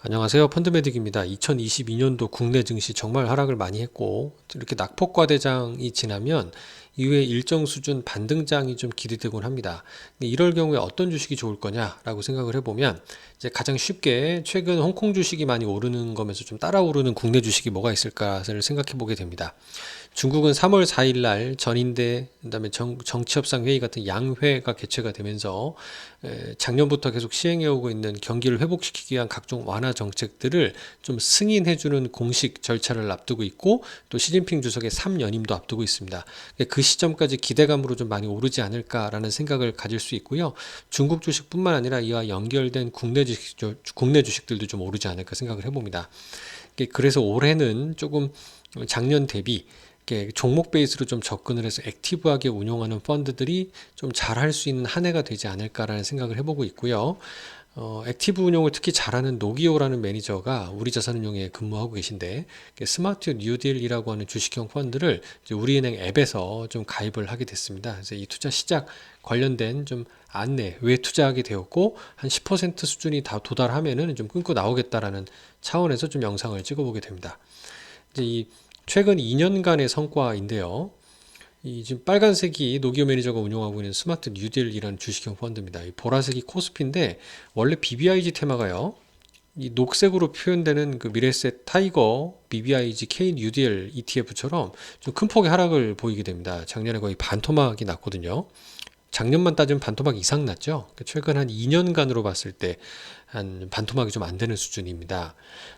안녕하세요. 펀드메딕입니다. 2022년도 국내 증시 정말 하락을 많이 했고 이렇게 낙폭과대장이 지나면 이후에 일정 수준 반등장이 좀 기대되곤 합니다. 이럴 경우에 어떤 주식이 좋을 거냐라고 생각을 해보면 이제 가장 쉽게 최근 홍콩 주식이 많이 오르는 거면서 좀 따라 오르는 국내 주식이 뭐가 있을까를 생각해 보게 됩니다. 중국은 3월 4일 날 전인대 그다음에 정, 정치협상 회의 같은 양회가 개최가 되면서 에, 작년부터 계속 시행해 오고 있는 경기를 회복시키기 위한 각종 완화 정책들을 좀 승인해 주는 공식 절차를 앞두고 있고 또 시진핑 주석의 3연임도 앞두고 있습니다. 그 시점까지 기대감으로 좀 많이 오르지 않을까라는 생각을 가질 수 있고요. 중국 주식뿐만 아니라 이와 연결된 국내 주식 국내 주식들도 좀 오르지 않을까 생각을 해 봅니다. 그래서 올해는 조금 작년 대비 종목 베이스로 좀 접근을 해서 액티브하게 운용하는 펀드들이 좀 잘할 수 있는 한 해가 되지 않을까라는 생각을 해보고 있고요. 어, 액티브 운용을 특히 잘하는 노기오라는 매니저가 우리 자산운용에 근무하고 계신데 스마트 뉴딜이라고 하는 주식형 펀드를 우리은행 앱에서 좀 가입을 하게 됐습니다. 그래서 이 투자 시작 관련된 좀 안내 왜 투자하게 되었고 한 10% 수준이 다 도달하면은 좀 끊고 나오겠다라는 차원에서 좀 영상을 찍어보게 됩니다. 이제 이 최근 2년간의 성과인데요. 이 지금 빨간색이 노기오 매니저가 운영하고 있는 스마트 뉴딜이라는 주식형 펀드입니다. 이 보라색이 코스피인데 원래 BBIG 테마가요. 이 녹색으로 표현되는 그 미래셋 타이거 BBIG K 뉴딜 ETF처럼 좀 큰 폭의 하락을 보이게 됩니다. 작년에 거의 반토막이 났거든요. 작년만 따지면 반토막 이상 났죠. 그러니까 최근 한 2년간으로 봤을 때 한 반토막이 좀 안 되는 수준입니다.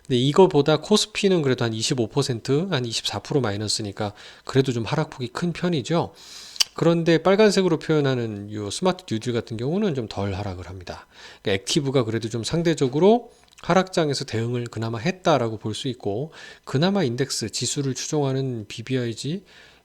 근데 이거보다 코스피는 그래도 한 25%, 한 24% 마이너스니까 그래도 좀 하락폭이 큰 편이죠. 그런데 빨간색으로 표현하는 이 스마트 뉴딜 같은 경우는 좀 덜 하락을 합니다. 그러니까 액티브가 그래도 좀 상대적으로 하락장에서 대응을 그나마 했다라고 볼 수 있고 그나마 인덱스 지수를 추종하는 BBIG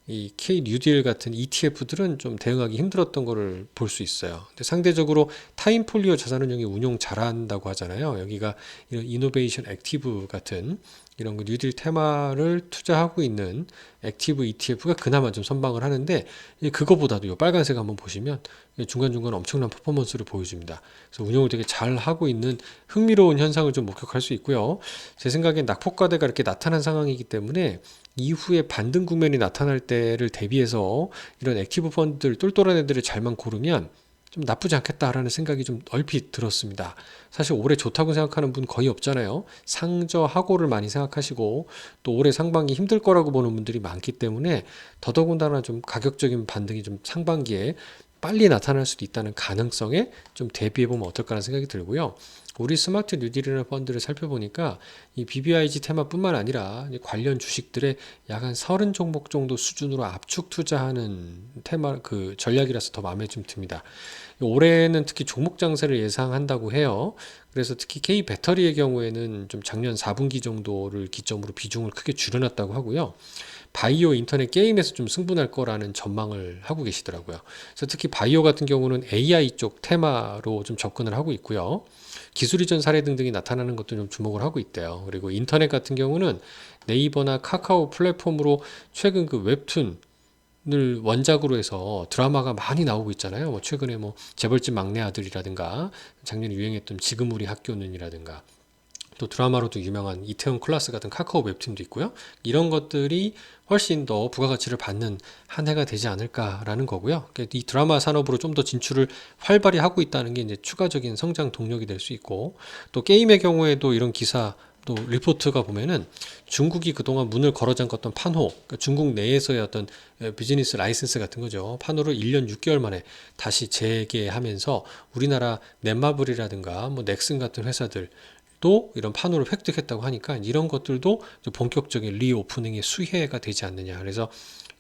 이 K 뉴딜 같은 ETF들은 좀 대응하기 힘들었던 거를 볼 수 있어요. 근데 상대적으로 타임폴리오 자산운용이 운용 잘한다고 하잖아요. 여기가 이런 이노베이션 액티브 같은 이런 그 뉴딜 테마를 투자하고 있는 액티브 ETF가 그나마 좀 선방을 하는데 그거보다도 이 빨간색 한번 보시면 중간중간 엄청난 퍼포먼스를 보여줍니다. 그래서 운용을 되게 잘 하고 있는 흥미로운 현상을 좀 목격할 수 있고요. 제 생각엔 낙폭과대가 이렇게 나타난 상황이기 때문에 이후에 반등 국면이 나타날 때를 대비해서 이런 액티브 펀드들 똘똘한 애들을 잘만 고르면 좀 나쁘지 않겠다라는 생각이 좀 얼핏 들었습니다. 사실 올해 좋다고 생각하는 분 거의 없잖아요. 상저하고를 많이 생각하시고 또 올해 상반기 힘들 거라고 보는 분들이 많기 때문에 더더군다나 좀 가격적인 반등이 좀 상반기에 빨리 나타날 수도 있다는 가능성에 좀 대비해 보면 어떨까라는 생각이 들고요. 우리 스마트 뉴딜이라는 펀드를 살펴보니까 이 BBIG 테마뿐만 아니라 관련 주식들의 약 한 30종목 정도 수준으로 압축 투자하는 테마 그 전략이라서 더 마음에 좀 듭니다. 올해는 특히 종목 장세를 예상한다고 해요. 그래서 특히 K 배터리의 경우에는 좀 작년 4분기 정도를 기점으로 비중을 크게 줄여놨다고 하고요. 바이오 인터넷 게임에서 좀 승분할 거라는 전망을 하고 계시더라고요. 그래서 특히 바이오 같은 경우는 AI 쪽 테마로 좀 접근을 하고 있고요. 기술 이전 사례 등등이 나타나는 것도 좀 주목을 하고 있대요. 그리고 인터넷 같은 경우는 네이버나 카카오 플랫폼으로 최근 그 웹툰 을 원작으로 해서 드라마가 많이 나오고 있잖아요. 뭐 최근에 뭐 재벌집 막내 아들이라든가 작년에 유행했던 지금 우리 학교는이라든가 또 드라마로도 유명한 이태원 클라스 같은 카카오 웹툰도 있고요. 이런 것들이 훨씬 더 부가가치를 받는 한 해가 되지 않을까라는 거고요. 그러니까 이 드라마 산업으로 좀 더 진출을 활발히 하고 있다는 게 이제 추가적인 성장 동력이 될 수 있고 또 게임의 경우에도 이런 기사 또 리포트가 보면은 중국이 그동안 문을 걸어 잠갔던 판호, 그러니까 중국 내에서의 어떤 비즈니스 라이센스 같은 거죠. 판호를 1년 6개월 만에 다시 재개하면서 우리나라 넷마블이라든가 뭐 넥슨 같은 회사들 또 이런 판호를 획득했다고 하니까 이런 것들도 본격적인 리오프닝의 수혜가 되지 않느냐. 그래서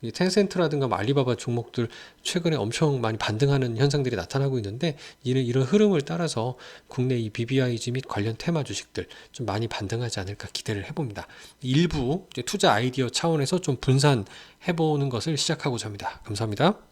이 텐센트라든가 뭐 알리바바 종목들 최근에 엄청 많이 반등하는 현상들이 나타나고 있는데 이런 이런 흐름을 따라서 국내 이 BBIG 및 관련 테마 주식들 좀 많이 반등하지 않을까 기대를 해봅니다. 일부 투자 아이디어 차원에서 좀 분산해보는 것을 시작하고자 합니다. 감사합니다.